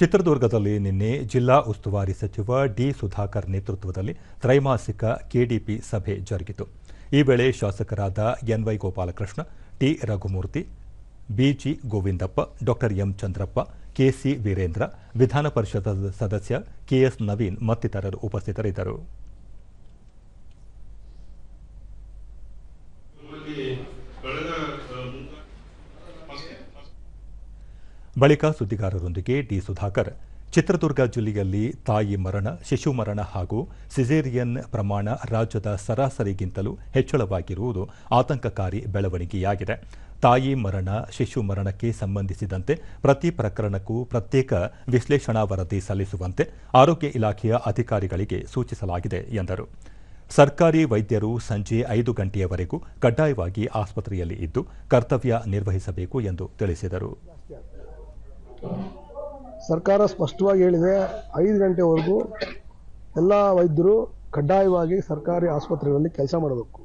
ಚಿತ್ರದುರ್ಗದಲ್ಲಿ ನಿನ್ನೆ ಜಿಲ್ಲಾ ಉಸ್ತುವಾರಿ ಸಚಿವ ಡಿ ಸುಧಾಕರ್ ನೇತೃತ್ವದಲ್ಲಿ ತ್ರೈಮಾಸಿಕ ಕೆಡಿಪಿ ಸಭೆ ಜರುಗಿತು. ಈ ವೇಳೆ ಶಾಸಕರಾದ NY Gopalakrishna, T Raghumurthy BG Govindappa, doctor M Chandrappa KC Veerendra, ವಿಧಾನ ಪರಿಷತ್ ಸದಸ್ಯ ಕೆಎಸ್ ನವೀನ್ ಮತ್ತಿತರರು ಉಪಸ್ಥಿತರಿದ್ದರು. ಬಳಿಕ ಸುದ್ದಿಗಾರರೊಂದಿಗೆ ಡಿ ಸುಧಾಕರ್. ಚಿತ್ರದುರ್ಗ ಜಿಲ್ಲೆಯಲ್ಲಿ ತಾಯಿ ಮರಣ, ಶಿಶು ಮರಣ ಹಾಗೂ ಸಿಜೇರಿಯನ್ ಪ್ರಮಾಣ ರಾಜ್ಯದ ಸರಾಸರಿಗಿಂತಲೂ ಹೆಚ್ಚಳವಾಗಿರುವುದು ಆತಂಕಕಾರಿ ಬೆಳವಣಿಗೆಯಾಗಿದೆ. ತಾಯಿ ಮರಣ, ಶಿಶು ಮರಣಕ್ಕೆ ಸಂಬಂಧಿಸಿದಂತೆ ಪ್ರತಿ ಪ್ರಕರಣಕ್ಕೂ ಪ್ರತ್ಯೇಕ ವಿಶ್ಲೇಷಣಾ ವರದಿ ಸಲ್ಲಿಸುವಂತೆ ಆರೋಗ್ಯ ಇಲಾಖೆಯ ಅಧಿಕಾರಿಗಳಿಗೆ ಸೂಚಿಸಲಾಗಿದೆ ಎಂದರು. ಸರ್ಕಾರಿ ವೈದ್ಯರು ಸಂಜೆ ಐದು ಗಂಟೆಯವರೆಗೂ ಕಡ್ಡಾಯವಾಗಿ ಆಸ್ಪತ್ರೆಯಲ್ಲಿ ಇದ್ದು ಕರ್ತವ್ಯ ನಿರ್ವಹಿಸಬೇಕು ಎಂದು ತಿಳಿಸಿದರು. ಸರ್ಕಾರ ಸ್ಪಷ್ಟವಾಗಿ ಹೇಳಿದೆ ಐದು ಗಂಟೆವರೆಗೂ ಎಲ್ಲ ವೈದ್ಯರು ಕಡ್ಡಾಯವಾಗಿ ಸರ್ಕಾರಿ ಆಸ್ಪತ್ರೆಗಳಲ್ಲಿ ಕೆಲಸ ಮಾಡಬೇಕು.